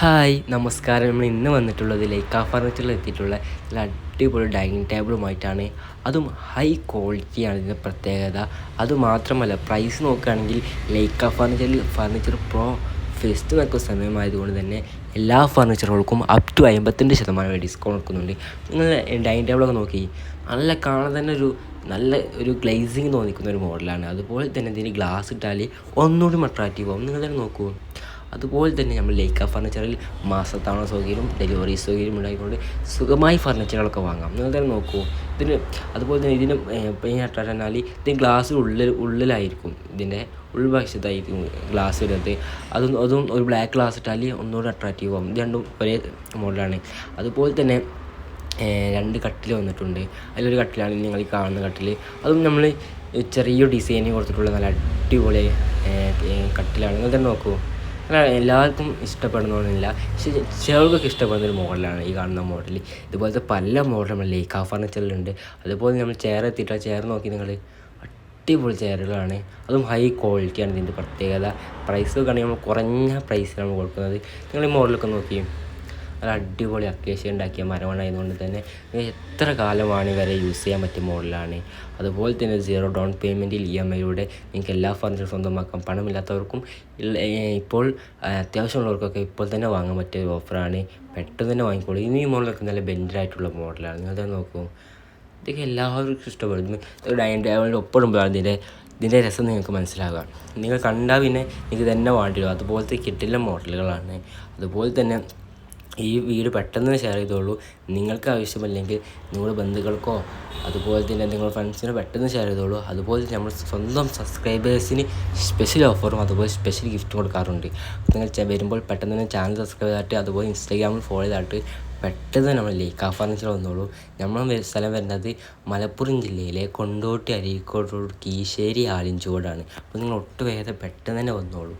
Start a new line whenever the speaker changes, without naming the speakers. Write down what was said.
Hi നമസ്കാരം. നമ്മൾ ഇന്ന് വന്നിട്ടുള്ളത് ലൈക്ക ഫർണിച്ചറിൽ എത്തിയിട്ടുള്ള നല്ല അടിപൊളി ഡൈനിങ് ടേബിളുമായിട്ടാണ്. അതും ഹൈ ക്വാളിറ്റിയാണ് ഇതിന്റെ പ്രത്യേകത. അതുമാത്രമല്ല പ്രൈസ് നോക്കുകയാണെങ്കിൽ ലൈക്ക ഫർണിച്ചറിൽ ഫർണിച്ചർ പ്രോ ഫെസ്റ്റ് നടക്കുന്ന സമയമായതുകൊണ്ട് തന്നെ എല്ലാ ഫർണിച്ചറുകൾക്കും അപ് ടു അമ്പത്തിരണ്ട് ശതമാനം ഡിസ്കൗണ്ട് കൊടുക്കുന്നുണ്ട്. നിങ്ങൾ ഡൈനിങ് ടേബിളൊക്കെ നോക്കി നല്ല കാണാൻ തന്നെ ഒരു നല്ല ഒരു ഗ്ലേസിങ് തോന്നിക്കുന്ന ഒരു മോഡലാണ്. അതുപോലെ തന്നെ ഇതിന് ഗ്ലാസ് ഇട്ടാൽ ഒന്നുകൂടി അട്രാക്റ്റീവ് ആവും. നിങ്ങൾ തന്നെ നോക്കൂ. അതുപോലെ തന്നെ നമ്മൾ ലേക്ക ഫർണിച്ചറിൽ മാസത്താണ സൗകര്യം ഡെലിവറി സൗകര്യം ഉണ്ടായിക്കൊണ്ട് സുഖമായി ഫർണിച്ചറുകളൊക്കെ വാങ്ങാം. നിങ്ങൾ തന്നെ നോക്കൂ. ഇതിന് അതുപോലെ തന്നെ ഇതിന് പറഞ്ഞാൽ ഇതിന് ഗ്ലാസ് ഉള്ളിൽ ഉള്ളിലായിരിക്കും. ഇതിന്റെ ഉൾവശത്തായിരിക്കും ഗ്ലാസ് വരുന്നത് അതും അതും ഒരു ബ്ലാക്ക് ഗ്ലാസ് ഇട്ടാൽ ഒന്നുകൂടെ അട്രാക്റ്റീവ് ആകും ഇത് രണ്ടും ഒരേ മോഡലാണ്. അതുപോലെ തന്നെ രണ്ട് കട്ടിൽ വന്നിട്ടുണ്ട്. അതിലൊരു കട്ടിലാണ് നിങ്ങൾ ഈ കാണുന്ന കട്ടിൽ അതും നമ്മൾ ചെറിയ ഡിസൈനിങ് കൊടുത്തിട്ടുള്ള നല്ല അടിപൊളി കട്ടിലാണ്. നിങ്ങൾ തന്നെ നോക്കൂ. എല്ലാവർക്കും ഇഷ്ടപ്പെടണമെന്നില്ല പക്ഷേ ചിലർക്കൊക്കെ ഇഷ്ടപ്പെടുന്ന ഒരു മോഡലാണ് ഈ കാണുന്ന മോഡൽ ഇതുപോലത്തെ പല മോഡൽ നമ്മൾ ലേക്ക ഫർണിച്ചറിലുണ്ട്. അതുപോലെ നമ്മൾ ചെയർ എത്തിയിട്ട് ചെയർ നോക്കി നിങ്ങൾ അടിപൊളി ചെയറുകളാണ് അതും ഹൈ ക്വാളിറ്റിയാണ് ഇതിന്റെ പ്രത്യേകത. പ്രൈസ് നോക്കുകയാണെങ്കിൽ നമ്മൾ കുറഞ്ഞ പ്രൈസിലാണ് കൊടുക്കുന്നത്. നിങ്ങൾ ഈ മോഡലൊക്കെ നോക്കി നല്ല അടിപൊളി അക്കേഷ്യ ഉണ്ടാക്കിയ മരമാണായതുകൊണ്ട് തന്നെ എത്ര കാലമാണ് വരെ യൂസ് ചെയ്യാൻ പറ്റിയ മോഡലാണ്. അതുപോലെ തന്നെ സീറോ ഡൗൺ പേയ്മെന്റിൽ ഇ എം ഐയിലൂടെ നിങ്ങൾക്ക് എല്ലാ ഫർണിച്ചറും സ്വന്തമാക്കാം പണമില്ലാത്തവർക്കും ഇപ്പോൾ അത്യാവശ്യമുള്ളവർക്കൊക്കെ ഇപ്പോൾ തന്നെ വാങ്ങാൻ പറ്റിയ ഒരു ഓഫറാണ് പെട്ടെന്ന് തന്നെ വാങ്ങിക്കോളൂ. ഇനി മോഡലൊക്കെ നല്ല ബെൻഡായിട്ടുള്ള മോഡലാണ് നിങ്ങൾ തന്നെ നോക്കൂ. ഇതൊക്കെ എല്ലാവർക്കും ഇഷ്ടപ്പെടും. ഡൈനിങ് ടേബിളിന്റെ ഒപ്പിടുമ്പോഴാണ് ഇതിന്റെ ഇതിന്റെ രസം നിങ്ങൾക്ക് മനസ്സിലാകുക നിങ്ങൾ കണ്ടാൽ പിന്നെ നിങ്ങൾക്ക് തന്നെ വേണ്ടി അതുപോലത്തെ കിട്ടില്ല മോഡലുകളാണ് അതുപോലെ തന്നെ ഈ വീട് പെട്ടെന്ന് ഷെയർ ചെയ്തോളൂ. നിങ്ങൾക്ക് ആവശ്യമല്ലെങ്കിൽ നിങ്ങളുടെ ബന്ധുക്കൾക്കോ അതുപോലെ തന്നെ നിങ്ങൾ ഫ്രണ്ട്സിനോ പെട്ടെന്ന് ഷെയർ ചെയ്തോളൂ. അതുപോലെ നമ്മൾ സ്വന്തം സബ്സ്ക്രൈബേഴ്സിന് സ്പെഷ്യൽ ഓഫറും അതുപോലെ സ്പെഷ്യൽ ഗിഫ്റ്റും കൊടുക്കാറുണ്ട്. നിങ്ങൾ വരുമ്പോൾ പെട്ടെന്ന് തന്നെ ചാനൽ സബ്സ്ക്രൈബ് ചെയ്തിട്ട് അതുപോലെ ഇൻസ്റ്റാഗ്രാമിൽ ഫോളോ ചെയ്തിട്ട് പെട്ടെന്ന് നമ്മൾ ലേക്കാ ഫർണിച്ചർ വന്നോളൂ. നമ്മൾ സ്ഥലം വരുന്നത് മലപ്പുറം ജില്ലയിലെ കൊണ്ടോട്ടി അരീക്കോട് റോഡ് കീശ്ശേരി ആലിഞ്ചോടാണ് അപ്പോൾ നിങ്ങൾ ഒട്ടും വേഗം പെട്ടെന്ന് തന്നെ വന്നോളൂ.